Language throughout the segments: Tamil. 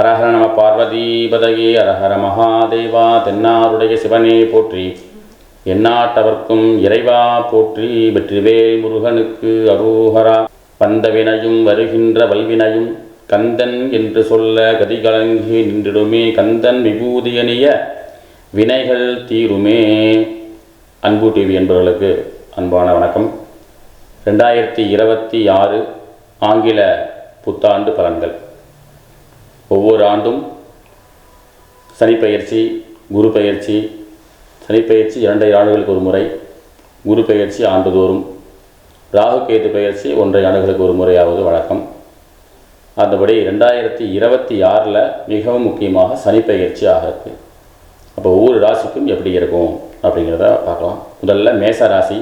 ஹரஹர நம பார்வதீபதகி ஹரஹர மகாதேவா தென்னாருடைய சிவனே போற்றி. எந்நாட்டவர்க்கும் இறைவா போற்றி. வெற்றிவேல் முருகனுக்கு அரோஹரா. வந்தவினையும் வருகின்ற வல்வினையும் கந்தன் என்று சொல்ல கதிகலங்கி நின்றிடுமே. கந்தன் விபூதியணிய வினைகள் தீருமே. அன்பு டிவி என்பவர்களுக்கு அன்பான வணக்கம். ரெண்டாயிரத்தி இருபத்தி ஆறு ஆங்கில புத்தாண்டு பலன்கள். ஒவ்வொரு ஆண்டும் சனிப்பெயர்ச்சி குரு பெயர்ச்சி சனிப்பெயர்ச்சி இரண்டை ஆண்டுகளுக்கு ஒரு முறை குரு பெயர்ச்சி ஆண்டுதோறும் ராகு கேது பெயர்ச்சி ஒன்றை ஆண்டுகளுக்கு ஒரு முறையாவது வழக்கம். அந்தபடி ரெண்டாயிரத்தி இருபத்தி ஆறில் மிகவும் முக்கியமாக சனிப்பெயர்ச்சி ஆகிறது அப்போ ஒவ்வொரு ராசிக்கும் எப்படி இருக்கும் அப்படிங்கிறத பார்க்கலாம். முதல்ல மேச ராசி.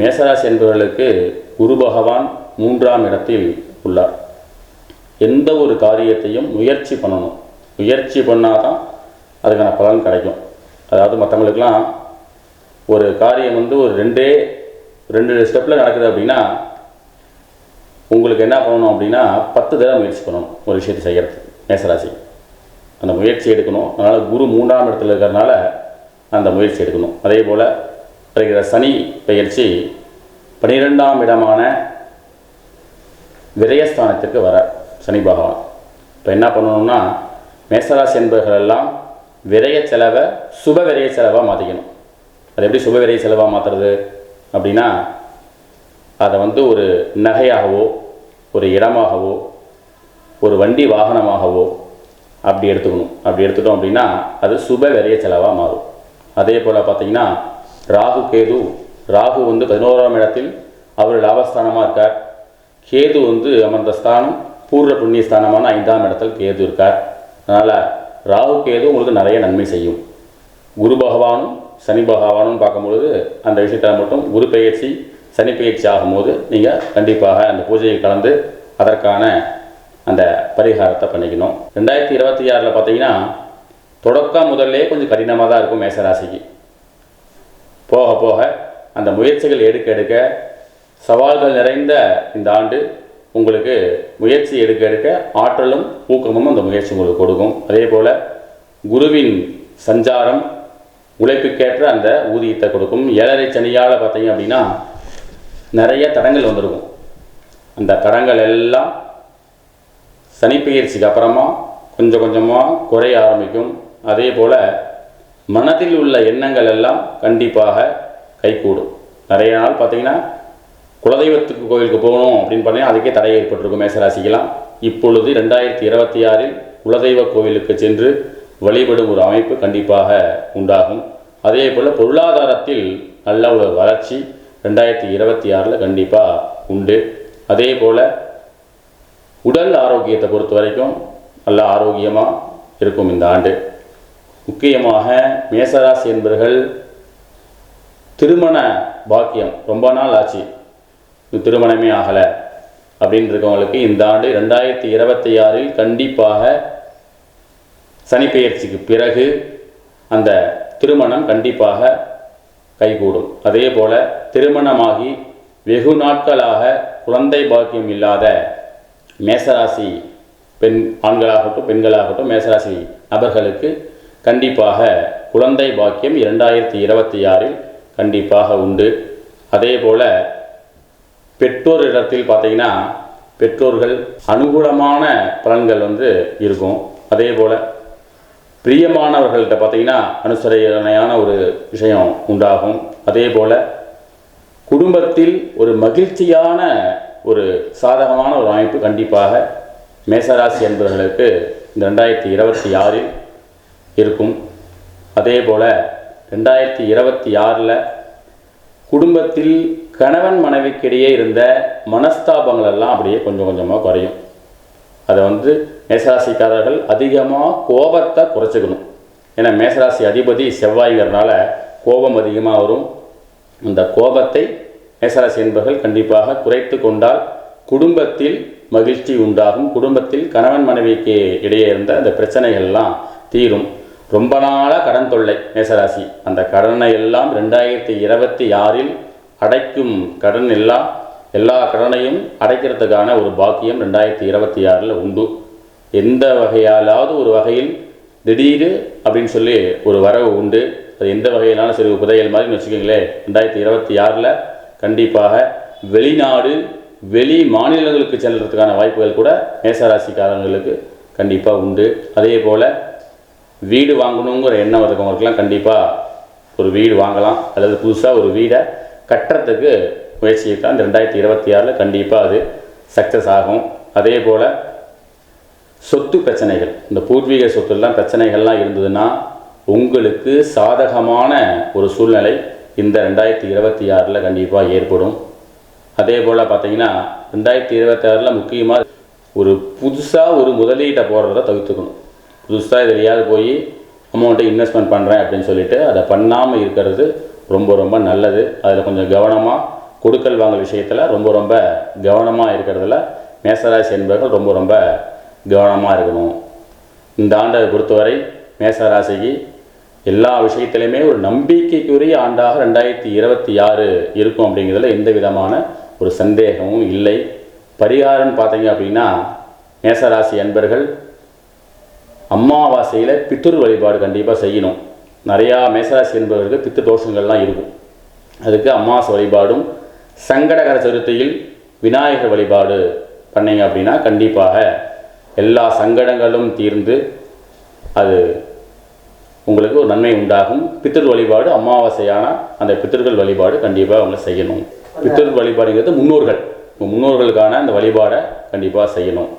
மேசராசி என்பவர்களுக்கு குரு பகவான் மூன்றாம் இடத்தில் உள்ளார். எந்த ஒரு காரியத்தையும் முயற்சி பண்ணணும். முயற்சி பண்ணால் தான் அதுக்கான பலன் கிடைக்கும். அதாவது மற்றவங்களுக்கெல்லாம் ஒரு காரியம் வந்து ஒரு ரெண்டே ரெண்டு ஸ்டெப்பில் நடக்குது அப்படின்னா உங்களுக்கு என்ன பண்ணணும் அப்படின்னா பத்து தடவை முயற்சி பண்ணணும் ஒரு விஷயத்தை செய்கிறதுக்கு மேசராசி அந்த முயற்சி எடுக்கணும். அதனால் குரு மூன்றாம் இடத்துல இருக்கிறதுனால அந்த முயற்சி எடுக்கணும். அதே போல் வருகிற சனி பயிற்சி பனிரெண்டாம் இடமான விரயஸ்தானத்திற்கு வர சனி பகவான். இப்போ என்ன பண்ணணும்னா மேசராசி என்பவர்கள் எல்லாம் விரய செலவை சுப விரைய செலவாக மாற்றிக்கணும் அது எப்படி சுப விரைய செலவாக மாற்றுறது அப்படின்னா அதை வந்து ஒரு நகையாகவோ ஒரு இடமாகவோ ஒரு வண்டி வாகனமாகவோ அப்படி எடுத்துக்கணும். அப்படி எடுத்துட்டோம் அப்படின்னா அது சுப விரைய செலவாக மாறும். அதே போல் பார்த்தீங்கன்னா ராகு கேது ராகு வந்து பதினோராம் இடத்தில் அவர் லாபஸ்தானமாக இருக்கார். கேது வந்து அமர்ந்த ஸ்தானம் பூர்ண புண்ணிய ஸ்தானமான ஐந்தாம் இடத்தில் கேது இருக்கார். அதனால் ராகு கேது உங்களுக்கு நிறைய நன்மை செய்யும். குரு பகவானும் சனி பகவானும் பார்க்கும்பொழுது அந்த விஷயத்தில் மட்டும் குரு பெயர்ச்சி சனி பெயர்ச்சி ஆகும்போது நீங்கள் கண்டிப்பாக அந்த பூஜையை கலந்து அதற்கான அந்த பரிகாரத்தை பண்ணிக்கணும். ரெண்டாயிரத்தி இருபத்தி ஆறில் பார்த்தீங்கன்னா தொடக்கம் முதல்லே கொஞ்சம் கடினமாக தான் இருக்கும் மேசராசிக்கு. போக போக அந்த முயற்சிகள் எடுக்க எடுக்க சவால்கள் நிறைந்த இந்த ஆண்டு உங்களுக்கு முயற்சி எடுக்க எடுக்க ஆற்றலும் ஊக்கமும் அந்த முயற்சி உங்களுக்கு கொடுக்கும். அதே போல் குருவின் சஞ்சாரம் உழைப்புக்கேற்ற அந்த ஊதியத்தை கொடுக்கும். ஏழரை சனியால் பார்த்தீங்க அப்படின்னா நிறைய தடங்கள் வந்திருக்கும். அந்த தடங்கள் எல்லாம் சனிப்பெயர்ச்சிக்கு அப்புறமா கொஞ்சம் கொஞ்சமாக குறைய ஆரம்பிக்கும். அதே போல் மனதில் உள்ள எண்ணங்கள் எல்லாம் கண்டிப்பாக கைகூடும். நிறைய நாள் பார்த்தீங்கன்னா குலதெய்வத்துக்கு கோயிலுக்கு போகணும் அப்படின்னு பார்த்தீங்கன்னா அதுக்கே தடை ஏற்பட்டிருக்கும் மேசராசிக்கெல்லாம். இப்பொழுது ரெண்டாயிரத்தி இருபத்தி ஆறில் குலதெய்வ கோவிலுக்கு சென்று வழிபடும் ஒரு அமைப்பு கண்டிப்பாக உண்டாகும். அதே போல் பொருளாதாரத்தில் நல்ல ஒரு வளர்ச்சி ரெண்டாயிரத்தி இருபத்தி ஆறில் கண்டிப்பாக உண்டு. அதே போல் உடல் ஆரோக்கியத்தை பொறுத்த வரைக்கும் நல்ல ஆரோக்கியமாக இருக்கும் இந்த ஆண்டு. முக்கியமாக மேசராசி என்பவர்கள் திருமண பாக்கியம் ரொம்ப நாள் ஆச்சு. திருமணமே ஆகலை. அப்படின்னு இருக்கவங்களுக்கு இந்த ஆண்டு ரெண்டாயிரத்தி இருபத்தி ஆறில் கண்டிப்பாக சனிப்பெயர்ச்சிக்கு பிறகு அந்த திருமணம் கண்டிப்பாக கைகூடும். அதே போல் திருமணமாகி வெகு நாட்களாக குழந்தை பாக்கியம் இல்லாத மேசராசி பெண் ஆண்களாகட்டும் பெண்களாகட்டும் மேசராசி நபர்களுக்கு கண்டிப்பாக குழந்தை பாக்கியம் இரண்டாயிரத்தி இருபத்தி ஆறில் கண்டிப்பாக உண்டு. அதே போல் பெற்றோர் இடத்தில் பார்த்தீங்கன்னா பெற்றோர்கள் அனுகூலமான பலன்கள் வந்து இருக்கும். அதே போல் பிரியமானவர்கள்ட்ட பார்த்தீங்கன்னா அனுசரணையான ஒரு விஷயம் உண்டாகும். அதே போல் குடும்பத்தில் ஒரு மகிழ்ச்சியான ஒரு சாதகமான ஒரு அமைப்பு கண்டிப்பாக மேசராசி என்பவர்களுக்கு இந்த ரெண்டாயிரத்தி இருபத்தி ஆறில் இருக்கும். அதே போல் ரெண்டாயிரத்தி இருபத்தி ஆறில் குடும்பத்தில் கணவன் மனைவிக்கிடையே இருந்த மனஸ்தாபங்கள் எல்லாம் அப்படியே கொஞ்சம் கொஞ்சமாக குறையும். அதை வந்து மேசராசிக்காரர்கள் அதிகமாக கோபத்தை குறைச்சிக்கணும். ஏன்னா மேசராசி அதிபதி செவ்வாய்ங்கிறதுனால கோபம் அதிகமாக வரும். அந்த கோபத்தை மேசராசி என்பவர்கள் கண்டிப்பாக குறைத்து கொண்டால் குடும்பத்தில் மகிழ்ச்சி உண்டாகும். குடும்பத்தில் கணவன் மனைவிக்கு இடையே இருந்த அந்த பிரச்சனைகள்லாம் தீரும். ரொம்ப நாளாக கடன் தொல்லை மேசராசி. அந்த கடனை எல்லாம் ரெண்டாயிரத்தி இருபத்தி ஆறில் அடைக்கும் கடன் எல்லாம் எல்லா கடனையும் அடைக்கிறதுக்கான ஒரு பாக்கியம் ரெண்டாயிரத்தி இருபத்தி ஆறில் உண்டு. எந்த வகையாலாவது ஒரு வகையில் திடீர் அப்படின்னு சொல்லி ஒரு வரவு உண்டு. அது எந்த வகையிலான சிறு புதையல் மாதிரி வச்சுக்கோங்களேன் ரெண்டாயிரத்தி இருபத்தி ஆறில் கண்டிப்பாக வெளிநாடு வெளி மாநிலங்களுக்கு செல்கிறதுக்கான வாய்ப்புகள் கூட மேசராசிக்காரங்களுக்கு கண்டிப்பாக உண்டு. அதே போல் வீடு வாங்கணுங்கிற எண்ணம் இருக்கவங்களுக்குலாம் கண்டிப்பாக ஒரு வீடு வாங்கலாம். அல்லது புதுசாக ஒரு வீடை கட்டுறதுக்கு முயற்சி தான் இந்த ரெண்டாயிரத்தி இருபத்தி ஆறில் கண்டிப்பாக அது சக்ஸஸ் ஆகும். அதே போல் சொத்து பிரச்சனைகள். இந்த பூர்வீக சொத்துலாம் பிரச்சனைகள்லாம் இருந்ததுன்னா உங்களுக்கு சாதகமான ஒரு சூழ்நிலை இந்த ரெண்டாயிரத்தி இருபத்தி ஆறில் கண்டிப்பாக ஏற்படும். அதே போல் பார்த்தீங்கன்னா ரெண்டாயிரத்தி இருபத்தி ஆறில் முக்கியமாக ஒரு புதுசாக ஒரு முதலீட்டை போடுறத தவிர்த்துக்கணும். புதுசாக எதுலையாவது போய் அமௌண்ட்டை இன்வெஸ்ட்மெண்ட் பண்ணுறேன் அப்படின்னு சொல்லிட்டு அதை பண்ணாமல் இருக்கிறது ரொம்ப ரொம்ப நல்லது. அதில் கொஞ்சம் கவனமாக கொடுக்கல் வாங்கல் விஷயத்தில் ரொம்ப ரொம்ப கவனமாக இருக்கிறதுல மேசராசி என்பவர்கள் ரொம்ப ரொம்ப கவனமாக இருக்கணும். இந்த ஆண்டை பொறுத்தவரை மேசராசிக்கு எல்லா விஷயத்திலையுமே ஒரு நம்பிக்கைக்குரிய ஆண்டாக ரெண்டாயிரத்தி இருபத்தி ஆறு இருக்கும் அப்படிங்கிறதுல எந்த விதமான ஒரு சந்தேகமும் இல்லை. பரிகாரம்னு பார்த்தீங்க அப்படின்னா மேசராசி அன்பர்கள் அமாவாசையில் பித்தூர் வழிபாடு கண்டிப்பாக செய்யணும். நிறையா மேசராசி என்பவர்களுக்கு பித்து தோஷங்கள்லாம் இருக்கும். அதுக்கு அமாவாசை வழிபாடும் சங்கடகர சதுர்த்தியில் விநாயகர் வழிபாடு பண்ணீங்க அப்படின்னா கண்டிப்பாக எல்லா சங்கடங்களும் தீர்ந்து அது உங்களுக்கு ஒரு நன்மை உண்டாகும். பித்தர் வழிபாடு அமாவாசையான அந்த பித்தர்கள் வழிபாடு கண்டிப்பாக அவங்க செய்யணும். பித்தர் வழிபாடுங்கிறது முன்னோர்கள். முன்னோர்களுக்கான அந்த வழிபாடை கண்டிப்பாக செய்யணும்.